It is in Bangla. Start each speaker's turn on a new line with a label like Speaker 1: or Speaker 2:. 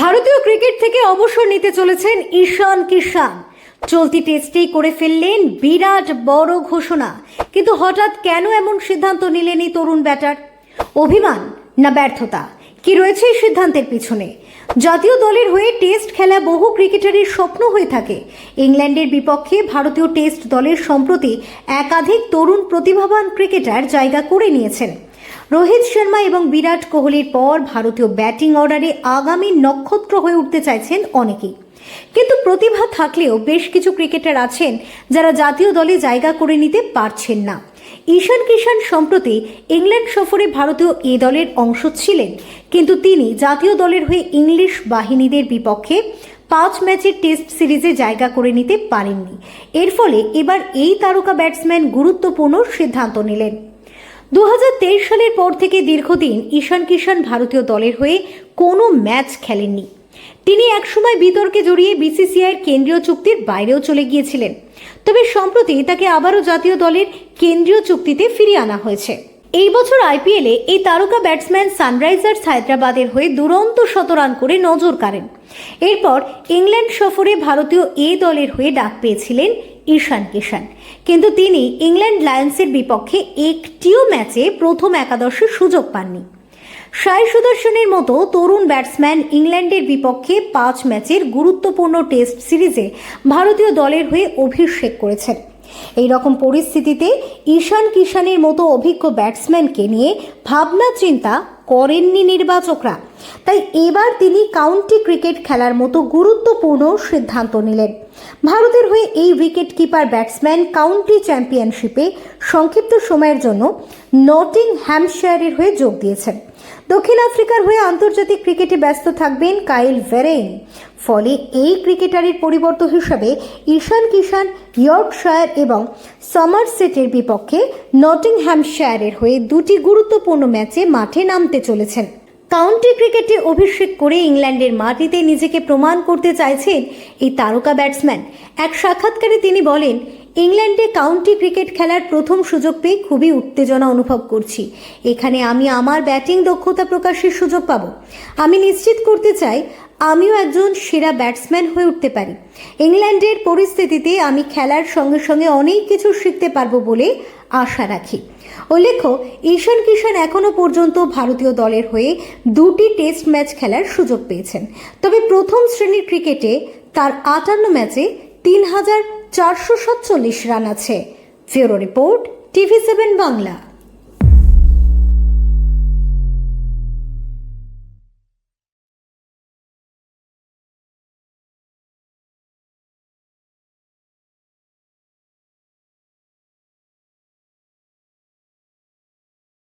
Speaker 1: ভারতীয় ক্রিকেট থেকে অবসর নিতে চলেছেন ঈশান কিষান চলতি টেস্টেই করে ফেললেন বিরাট বড় ঘোষণা। কিন্তু হঠাৎ কেন এমন সিদ্ধান্ত নিলেন এই তরুণ ব্যাটার? অভিমান না ব্যর্থতা? কি রয়েছে এই সিদ্ধান্তের পিছনে? জাতীয় দলের হয়ে টেস্ট খেলা বহু ক্রিকেটারের স্বপ্ন হয়ে থাকে। ইংল্যান্ডের বিপক্ষে ভারতীয় টেস্ট দলের সম্প্রতি একাধিক তরুণ প্রতিভাবান ক্রিকেটার জায়গা করে নিয়েছেন। রোহিত শর্মা এবং বিরাট কোহলির পর ভারতীয় ব্যাটিং অর্ডারে আগামী নক্ষত্র হয়ে উঠতে চাইছেন অনেকেই। কিন্তু প্রতিভা থাকলেও বেশ কিছু ক্রিকেটার আছেন যারা জাতীয় দলে জায়গা করে নিতে পারছেন না। ঈশান কিষান সম্প্রতি ইংল্যান্ড সফরে ভারতীয় এ দলের অংশ ছিলেন, কিন্তু তিনি জাতীয় দলের হয়ে ইংলিশ বাহিনীদের বিপক্ষে পাঁচ ম্যাচের টেস্ট সিরিজে জায়গা করে নিতে পারেননি। এর ফলে এবার এই তারকা ব্যাটসম্যান গুরুত্বপূর্ণ সিদ্ধান্ত নিলেন। দু হাজার তেইশ সালের পর থেকে দীর্ঘদিন ঈশান কিষান ভারতীয় দলের হয়ে কোনো ম্যাচ খেলেননি। তিনি একসময় বিতর্কে জড়িয়ে বিসিসিআইয়ের কেন্দ্রীয় চুক্তির বাইরেও চলে গিয়েছিলেন। তবে সম্প্রতি তাকে আবারও জাতীয় দলের কেন্দ্রীয় চুক্তিতে ফিরিয়ে আনা হয়েছে। এই বছর আইপিএলে এই তারকা ব্যাটসম্যান সানরাইজার্স হায়দ্রাবাদের হয়ে দুরন্ত শতরান করে নজর কাড়েন। এরপর ইংল্যান্ড সফরে ভারতীয় এ দলের হয়ে ডাক পেয়েছিলেন ঈশান কিষান কিন্তু তিনি ইংল্যান্ড লায়ন্সের বিপক্ষে একটিও ম্যাচে প্রথম একাদশের সুযোগ পাননি। সাই সুদর্শনের মতো তরুণ ব্যাটসম্যান ইংল্যান্ডের বিপক্ষে পাঁচ ম্যাচের গুরুত্বপূর্ণ টেস্ট সিরিজে ভারতীয় দলের হয়ে অভিষেক করেছেন। এই রকম পরিস্থিতিতে ঈশান কিষানের মতো অভিজ্ঞ ব্যাটসম্যানকে নিয়ে ভাবনা চিন্তা করেননি নির্বাচকরা। তাই এবার তিনি কাউন্টি ক্রিকেট খেলার মতো গুরুত্বপূর্ণ সিদ্ধান্ত নিলেন। ভারতের হয়ে এই উইকেট কিপার ব্যাটসম্যান কাউন্টি চ্যাম্পিয়নশিপে সংক্ষিপ্ত সময়ের জন্য নটিং হ্যাম্পশায়ারের হয়ে যোগ দিয়েছেন। দক্ষিণ আফ্রিকার হয়ে আন্তর্জাতিক ক্রিকেটে ব্যস্ত থাকবেন কাইল ভেরেইন। ফলে এই ক্রিকেটারের পরিবর্তন হিসাবে ঈশান কিষান ইয়র্কশায়ার এবং সমারসেটের বিপক্ষে নটিংহ্যামশায়ারের হয়ে দুটি গুরুত্বপূর্ণ ম্যাচে মাঠে নামতে চলেছেন। কাউন্টি ক্রিকেটে অভিষেক করে ইংল্যান্ডের মাটিতে নিজেকে প্রমাণ করতে চাইছেন এই তারকা ব্যাটসম্যান। এক সাক্ষাৎকারে তিনি বলেন ইংল্যান্ডে কাউন্টি ক্রিকেট খেলার প্রথম সুযোগ পেয়ে খুবই উত্তেজনা অনুভব করছি। এখানে আমি আমার ব্যাটিং দক্ষতা প্রকাশের সুযোগ পাব। আমি নিশ্চিত করতে চাই, আমিও একজন সেরা ব্যাটসম্যান হয়ে উঠতে পারি। ইংল্যান্ডের পরিস্থিতিতে আমি খেলার সঙ্গে সঙ্গে অনেক কিছু শিখতে পারব বলে আশা রাখি। উল্লেখ্য, ঈশান কিষান এখনও পর্যন্ত ভারতীয় দলের হয়ে দুটি টেস্ট ম্যাচ খেলার সুযোগ পেয়েছেন। তবে প্রথম শ্রেণির ক্রিকেটে তার আটান্ন ম্যাচে তিন হাজার চারশো সাতচল্লিশ রান আছে। Bureau report TV seven Bangla.